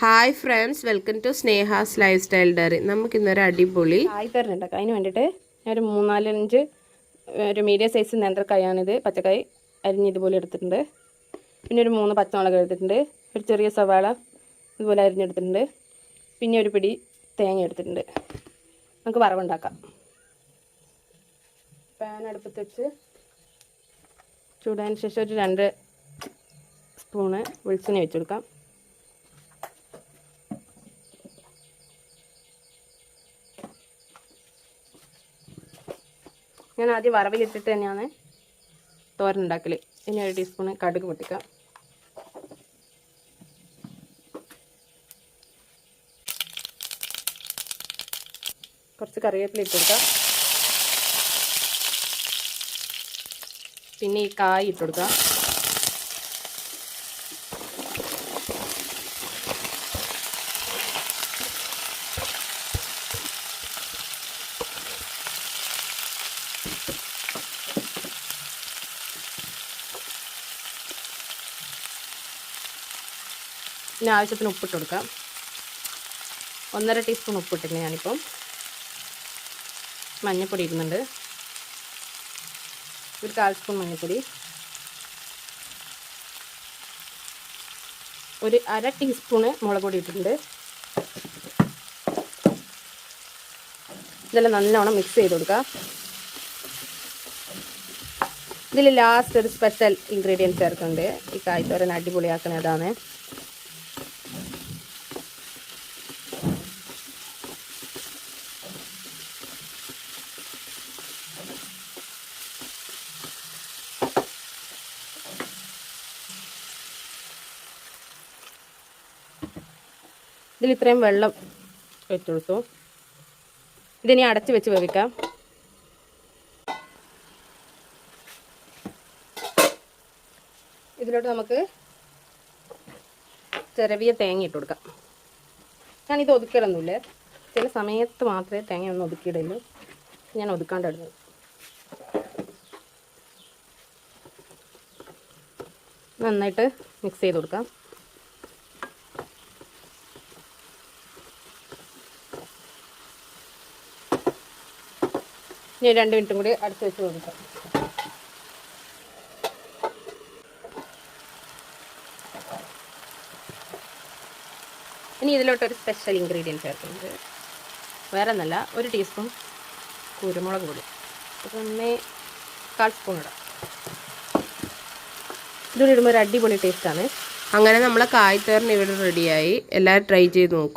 Hi friends welcome to Sneha's lifestyle diary നമുക്ക് ഇന്നൊരു അടിപൊളി കായ് തരുന്നുണ്ട്. അതിന് വേണ്ടിയിട്ട് ഞാൻ ഒരു മൂന്നാലഞ്ച് ഒരു മീഡിയം സൈസ് നേന്ത്രക്കായാണിത് പച്ചക്കായ് അരിഞ്ഞ് ഇതുപോലെ എടുത്തിട്ടുണ്ട്. പിന്നെ ഒരു മൂന്ന് പച്ചമുളക് എടുത്തിട്ടുണ്ട്. ഒരു ചെറിയ സവാള ഇതുപോലെ അരിഞ്ഞെടുത്തിട്ടുണ്ട്. പിന്നെ ഒരു പിടി തേങ്ങ എടുത്തിട്ടുണ്ട്. നമുക്ക് വറവുണ്ടാക്കാം. പാൻ അടുപ്പത്ത് വെച്ച് ചൂടാൻ ശേഷം ഒരു രണ്ട് സ്പൂണ് വെളിച്ചെണ്ണ വെച്ച് ഞാൻ ആദ്യം വറവിലിട്ടിട്ട് തന്നെയാണ് തോരൻ ഉണ്ടാക്കൽ ഇനി ഒരു ടീസ്പൂൺ കടുക് പൊട്ടിക്കാം. കുറച്ച് കറിവേപ്പില ഇട്ടുകൊടുക്കാം പിന്നെ ഈ കായ് ഇട്ട് പിന്നെ ആവശ്യത്തിന് ഉപ്പിട്ട് കൊടുക്കാം. ഒന്നര ടീസ്പൂൺ ഉപ്പിട്ടില്ല ഞാനിപ്പം. മഞ്ഞൾപ്പൊടി ഇടുന്നുണ്ട്. ഒരു കാൽ സ്പൂൺ മഞ്ഞൾപ്പൊടി ഒരു അര ടീസ്പൂണ് മുളക് പൊടി ഇട്ടിട്ടുണ്ട്. ഇതെല്ലാം നല്ലോണം മിക്സ് ചെയ്ത് കൊടുക്കുക ഇതിൽ ലാസ്റ്റ് ഒരു സ്പെഷ്യൽ ഇൻഗ്രീഡിയൻസ് ചേർക്കുന്നുണ്ട്. ഈ കായ്ത്തോരൻ അടിപൊളിയാക്കുന്നതാണ് ഇതിൽ ഇത്രയും വെള്ളം വെച്ചുകൊടുത്തു ഇതിനി അടച്ച് വെച്ച് വേവിക്കാം. ഇതിലോട്ട് നമുക്ക് ചിരവിയ തേങ്ങ ഇട്ട് കൊടുക്കാം. ഞാനിത് ഒതുക്കിയിടൊന്നുമില്ല ചില സമയത്ത് മാത്രമേ തേങ്ങ ഒന്ന് ഒതുക്കിയിടുള്ളൂ. ഞാൻ ഒതുക്കാണ്ട് നന്നായിട്ട് മിക്സ് ചെയ്ത് കൊടുക്കാം. ഇനി രണ്ട് മിനിറ്റും കൂടി അടുത്ത് വെച്ച് കൊടുക്കാം. ഇനി ഇതിലോട്ടൊരു സ്പെഷ്യൽ ഇൻഗ്രീഡിയന്റ് ചേർക്കുന്നത് വേറെ ഒന്നല്ല ഒരു ടീസ്പൂൺ കുരുമുളക് പൊടി. അതൊന്നേ കാൽ സ്പൂൺ ഇടാം. ഇതുകൂടി ഇടുമ്പോൾ ഒരു അടിപൊളി ടേസ്റ്റാണ് അങ്ങനെ നമ്മളെ കായ്ത്തോരൻ ഇവിടെ റെഡിയായി എല്ലാവരും ട്രൈ ചെയ്ത് നോക്കും.